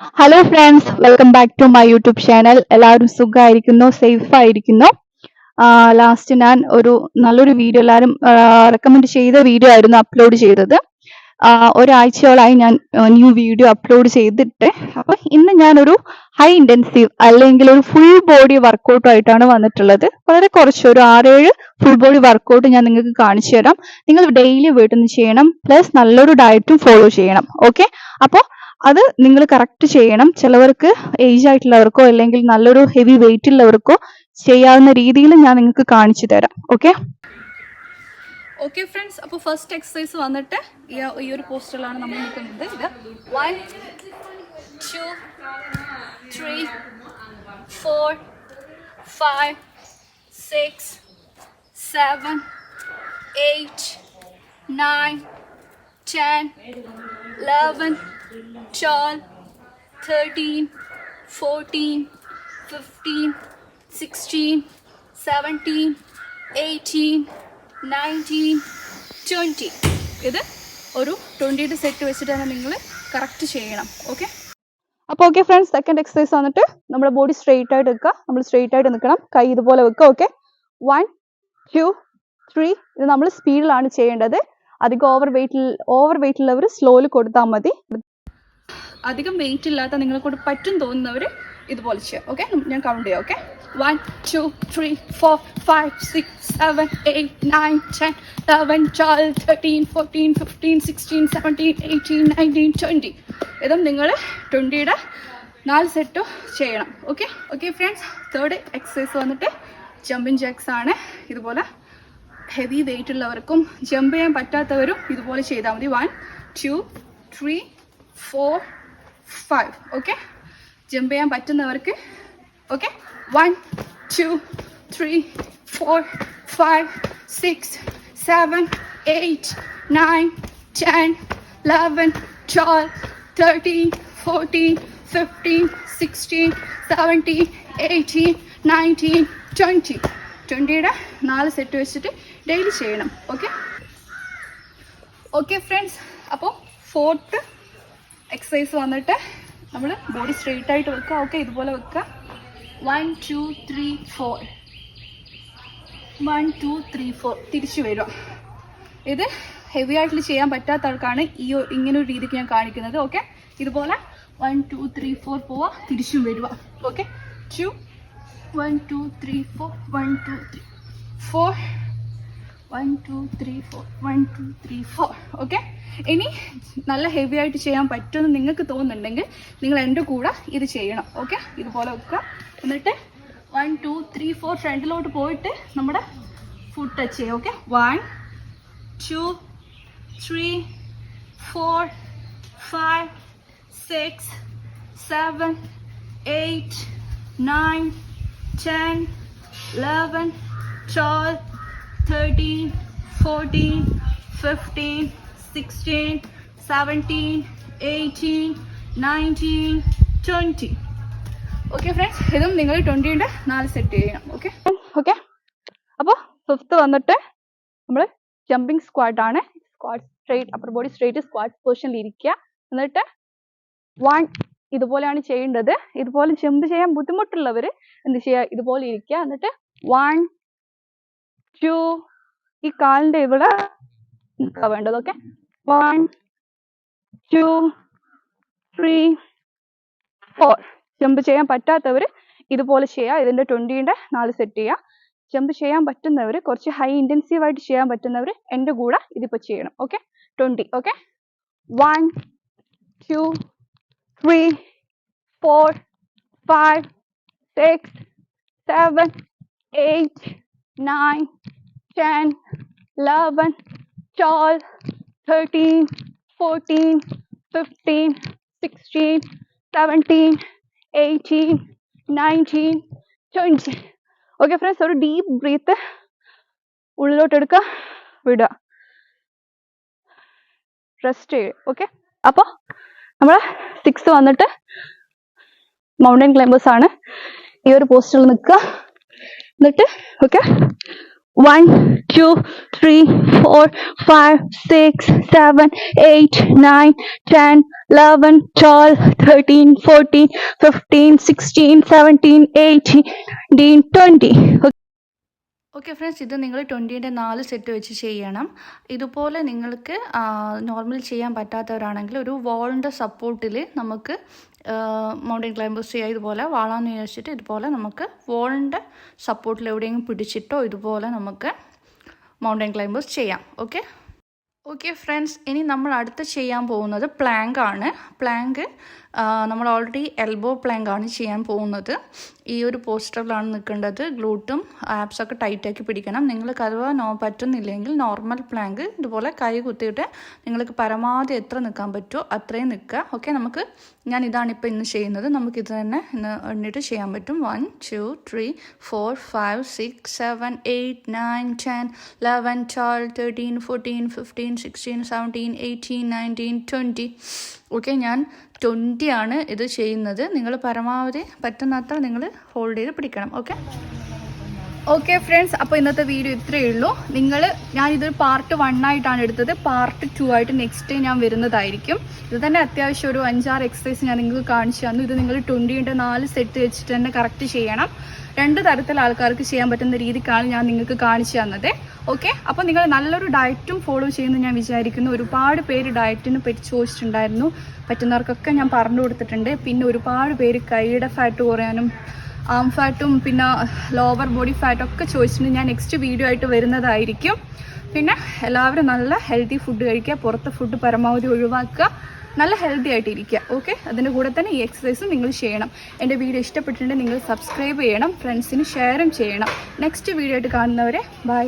Hello friends welcome back to my YouTube channel എല്ലാവരും സുഖമായിരിക്കുന്നു safe ആയിരിക്കുന്നു ലാസ്റ്റ് ഞാൻ ഒരു നല്ലൊരു വീഡിയോ എല്ലാവരും റെക്കമെൻഡ് ചെയ്ത വീഡിയോ ആയിരുന്നു അപ്ലോഡ് ചെയ്തത്. ഒരാഴ്ചയോളായി ഞാൻ ന്യൂ വീഡിയോ അപ്ലോഡ് ചെയ്തിട്ട്. അപ്പൊ ഇന്ന് ഞാനൊരു ഹൈ ഇന്റൻസീവ് അല്ലെങ്കിൽ ഒരു ഫുൾ ബോഡി വർക്കൗട്ട് ആയിട്ടാണ് വന്നിട്ടുള്ളത്. വളരെ കുറച്ച് ഒരു ആറേഴ് ഫുൾ ബോഡി വർക്കൗട്ട് ഞാൻ നിങ്ങൾക്ക് കാണിച്ചു തരാം നിങ്ങൾ ഡെയിലി വീട്ടിൽ നിന്ന് ചെയ്യണം പ്ലസ് നല്ലൊരു ഡയറ്റും ഫോളോ ചെയ്യണം. ഓക്കെ അപ്പോൾ അത് നിങ്ങൾ കറക്റ്റ് ചെയ്യണം. ചിലവർക്ക് ഏജ് ആയിട്ടുള്ളവർക്കോ അല്ലെങ്കിൽ നല്ലൊരു ഹെവി വെയിറ്റ് ഉള്ളവർക്കോ ചെയ്യാവുന്ന രീതിയിൽ ഞാൻ നിങ്ങൾക്ക് കാണിച്ചു തരാം. ഓക്കെ ഓക്കെ ഫ്രണ്ട്സ് അപ്പോൾ ഫസ്റ്റ് എക്സസൈസ് വന്നിട്ട് ഈ ഒരു പോസ്റ്ററിലാണ് നമ്മൾ നിൽക്കുന്നത്. ഇത് one two three four five six seven eight nine ten eleven twelve thirteen fourteen fifteen sixteen seventeen eighteen nineteen twenty ഇത് ഒരു ട്വന്റിയുടെ സെറ്റ് വെച്ചിട്ട് തന്നെ നിങ്ങൾ കറക്റ്റ് ചെയ്യണം ഓക്കെ അപ്പോൾ ഓക്കെ ഫ്രണ്ട്സ് സെക്കൻഡ് എക്സസൈസ് വന്നിട്ട് നമ്മുടെ ബോഡി സ്ട്രെയിറ്റ് ആയിട്ട് വെക്കുക. നമ്മൾ സ്ട്രെയിറ്റ് ആയിട്ട് നിൽക്കണം. കൈ ഇതുപോലെ വെക്കുക ഓക്കെ വൺ ടു ത്രീ ഇത് നമ്മൾ സ്പീഡിലാണ് ചെയ്യേണ്ടത്. അധികം ഓവർ വെയിറ്റിൽ ഓവർ വെയിറ്റ് സ്ലോയിൽ കൊടുത്താൽ മതി. അധികം വെയിറ്റ് ഇല്ലാത്ത നിങ്ങളെ കൊണ്ട് പറ്റും തോന്നുന്നവർ ഇതുപോലെ ചെയ്യാം. ഓക്കെ ഞാൻ കൗണ്ട് ചെയ്യാം okay one two three four five six seven eight nine ten eleven twelve thirteen fourteen fifteen sixteen seventeen eighteen nineteen twenty ഇതും നിങ്ങൾ ട്വന്റിയുടെ നാല് സെറ്റും ചെയ്യണം. Okay okay friends third exercise വന്നിട്ട് ജമ്പിങ് ജാക്സ് ആണ്. ഇതുപോലെ ഹെവി വെയിറ്റ് ഉള്ളവർക്കും ജമ്പ് ചെയ്യാൻ പറ്റാത്തവരും ഇതുപോലെ ചെയ്താൽ മതി. One two three four five okay jump ചെയ്യാൻ പറ്റുന്നവർക്ക് okay one two three four five six seven eight nine ten eleven twelve thirteen fourteen fifteen sixteen seventeen eighteen nineteen twenty ട്വന്റിയുടെ നാല് set വെച്ചിട്ട് daily ചെയ്യണം okay okay friends അപ്പോൾ fourth exercise വന്നിട്ട് നമ്മൾ body straight ആയിട്ട് വെക്കുക. Okay ഇതുപോലെ വെക്കുക. One two three four one two three four തിരിച്ചു വരിക. ഇത് ഹെവി ആയിട്ട് ചെയ്യാൻ പറ്റാത്ത ആൾക്കാണ് ഈ ഇങ്ങനൊരു രീതിക്ക് ഞാൻ കാണിക്കുന്നത്. ഓക്കെ ഇതുപോലെ വൺ ടു ത്രീ ഫോർ പോവുക. തിരിച്ചും വരിക. Okay two one two three four one two three four okay ഇനി നല്ല ഹെവി ആയിട്ട് ചെയ്യാൻ പറ്റുമെന്ന് നിങ്ങൾക്ക് തോന്നുന്നുണ്ടെങ്കിൽ നിങ്ങൾ എന്റെ കൂടെ ഇത് ചെയ്യണം. ഓക്കെ ഇതുപോലെ വെക്കുക. എന്നിട്ട് വൺ ടു ത്രീ ഫോർ ഫ്രണ്ടിലോട്ട് പോയിട്ട് നമ്മുടെ ഫുഡ് ടച്ച് ചെയ്യുക okay one two three four five six seven eight nine ten eleven twelve thirteen fourteen fifteen sixteen seventeen eighteen nineteen twenty okay friends ഇതും നിങ്ങൾ ട്വന്റീന്റെ നാല് സെറ്റ് ചെയ്യണം ഓക്കെ ഓക്കെ അപ്പോൾ fifth വന്നിട്ട് നമ്മൾ ജമ്പിങ് സ്ക്വാഡ് ആണ്. Squat straight upper body straight squat പൊസിഷനിൽ ഇരിക്കുക. എന്നിട്ട് വൺ ഇതുപോലെയാണ് ചെയ്യേണ്ടത്. ഇതുപോലെ ജമ്പ് ചെയ്യാൻ ബുദ്ധിമുട്ടുള്ളവർ എന്ത് ചെയ്യുക? ഇതുപോലെ ഇരിക്കുക. എന്നിട്ട് വൺ ടു ഈ കാലിന്റെ ഇവിടെ വേണ്ടത് okay one two three four jump ചെയ്യാൻ പറ്റാത്തവർ ഇതുപോലെ ചെയ്യുക ഇതിന്റെ ന്റെ നാല് സെറ്റ് ചെയ്യുക ജമ്പ് ചെയ്യാൻ പറ്റുന്നവർ കുറച്ച് ഹൈ ഇന്റൻസീവ് ആയിട്ട് ചെയ്യാൻ പറ്റുന്നവർ എന്റെ കൂടെ ഇതിപ്പോൾ ചെയ്യണം okay twenty okay one two three four five six seven eight nine ten, eleven, twelve, thirteen, fourteen, fifteen, sixteen, seventeen eighteen nineteen twenty okay friends ഒരു ഡീപ്പ് ബ്രീത്ത് ഉള്ളിലോട്ട് എടുക്കുക വിടുക. റെസ്റ്റ് ചെയ്യുക ഓക്കെ അപ്പോൾ നമ്മൾ സിക്സ് വന്നിട്ട് മൗണ്ടൻ ക്ലൈംബേഴ്സ് ആണ്. ഈ ഒരു പോസ്റ്റിൽ നിൽക്കുക എന്നിട്ട് okay one two three four five six seven eight nine ten eleven twelve thirteen fourteen fifteen sixteen seventeen eighteen twenty okay friends ഇത് നിങ്ങൾ ട്വന്റീന്റെ നാല് സെറ്റ് വെച്ച് ചെയ്യണം. ഇതുപോലെ നിങ്ങൾക്ക് നോർമൽ ചെയ്യാൻ പറ്റാത്തവരാണെങ്കിൽ ഒരു വോളിന്റെ സപ്പോർട്ടിൽ നമുക്ക് മൗണ്ടൻ ക്ലൈംബേഴ്സ് ചെയ്യുക ഇതുപോലെ വാളാന്ന് വിചാരിച്ചിട്ട് ഇതുപോലെ നമുക്ക് വോളിന്റെ സപ്പോർട്ടിൽ എവിടെയെങ്കിലും പിടിച്ചിട്ടോ ഇതുപോലെ നമുക്ക് മൗണ്ടൻ ക്ലൈംബേഴ്സ് ചെയ്യാം. ഓക്കെ ഓക്കെ ഫ്രണ്ട്സ് ഇനി നമ്മൾ അടുത്ത് ചെയ്യാൻ പോകുന്നത് പ്ലാങ്ക് ആണ്. പ്ലാങ്ക് നമ്മൾ ഓൾറെഡി എൽബോ പ്ലാങ്ക് ആണ് ചെയ്യാൻ പോകുന്നത്. ഈ ഒരു പോസ്റ്ററിലാണ് നിൽക്കേണ്ടത്. ഗ്ലൂട്ടും ആപ്സൊക്കെ ടൈറ്റാക്കി പിടിക്കണം. നിങ്ങൾക്ക് അഥവാ നോ പറ്റുന്നില്ലെങ്കിൽ നോർമൽ പ്ലാങ്ക് ഇതുപോലെ കൈ കുത്തിയിട്ട് നിങ്ങൾക്ക് പരമാവധി എത്ര നിൽക്കാൻ പറ്റുമോ അത്രയും നിൽക്കുക. ഓക്കെ നമുക്ക് ഞാൻ ഇതാണ് ഇപ്പോൾ ഇന്ന് ചെയ്യുന്നത്. നമുക്കിത് തന്നെ ഇന്ന് എണ്ണിട്ട് ചെയ്യാൻ പറ്റും. One two three four five six seven eight nine ten eleven twelve thirteen fourteen fifteen sixteen seventeen eighteen nineteen twenty okay ഞാൻ ട്വന്റി ആണ് ഇത് ചെയ്യുന്നത്. നിങ്ങൾ പരമാവധി പറ്റുന്നത്ര നിങ്ങൾ ഹോൾഡ് ചെയ്ത് പിടിക്കണം. ഓക്കെ ഓക്കെ ഫ്രണ്ട്സ് അപ്പോൾ ഇന്നത്തെ വീഡിയോ ഇത്രയേ ഉള്ളൂ. നിങ്ങൾ ഞാനിത് പാർട്ട് വൺ ആയിട്ടാണ് എടുത്തത്. പാർട്ട് ടു ആയിട്ട് നെക്സ്റ്റ് ഞാൻ വരുന്നതായിരിക്കും. ഇത് തന്നെ അത്യാവശ്യം ഒരു അഞ്ചാറ് എക്സസൈസ് ഞാൻ നിങ്ങൾക്ക് കാണിച്ചു തന്നു. ഇത് നിങ്ങൾ ട്വന്റീന്റെ നാല് സെറ്റ് വെച്ചിട്ട് തന്നെ കറക്റ്റ് ചെയ്യണം. രണ്ട് തരത്തിൽ ആൾക്കാർക്ക് ചെയ്യാൻ പറ്റുന്ന രീതിക്കാണ് ഞാൻ നിങ്ങൾക്ക് കാണിച്ചു തന്നത്. ഓക്കെ അപ്പോൾ നിങ്ങൾ നല്ലൊരു ഡയറ്റും ഫോളോ ചെയ്യുമെന്ന് ഞാൻ വിചാരിക്കുന്നു. ഒരുപാട് പേര് ഡയറ്റിന് പറ്റി ചോദിച്ചിട്ടുണ്ടായിരുന്നു. പറ്റുന്നവർക്കൊക്കെ ഞാൻ പറഞ്ഞു കൊടുത്തിട്ടുണ്ട്. പിന്നെ ഒരുപാട് പേര് കൈയുടെ ഫാറ്റ് കുറയാനും ആം ഫാറ്റും പിന്നെ ലോവർ ബോഡി ഫാറ്റും ഒക്കെ ചോദിച്ചിട്ടുണ്ട് ഞാൻ നെക്സ്റ്റ് വീഡിയോ ആയിട്ട് വരുന്നതായിരിക്കും. പിന്നെ എല്ലാവരും നല്ല ഹെൽത്തി ഫുഡ് കഴിക്കുക പുറത്തെ ഫുഡ് പരമാവധി ഒഴിവാക്കുക നല്ല ഹെൽത്തി ആയിട്ട് ഇരിക്കുക ഓക്കെ അതിന്റെ കൂടെ തന്നെ ഈ എക്സസൈസും നിങ്ങൾ ചെയ്യണം. എന്റെ വീഡിയോ ഇഷ്ടപ്പെട്ടിട്ടുണ്ടെങ്കിൽ നിങ്ങൾ സബ്സ്ക്രൈബ് ചെയ്യണം ഫ്രണ്ട്സിന് ഷെയറും ചെയ്യണം. നെക്സ്റ്റ് വീഡിയോ ആയിട്ട് കാണുന്നവരെ ബൈ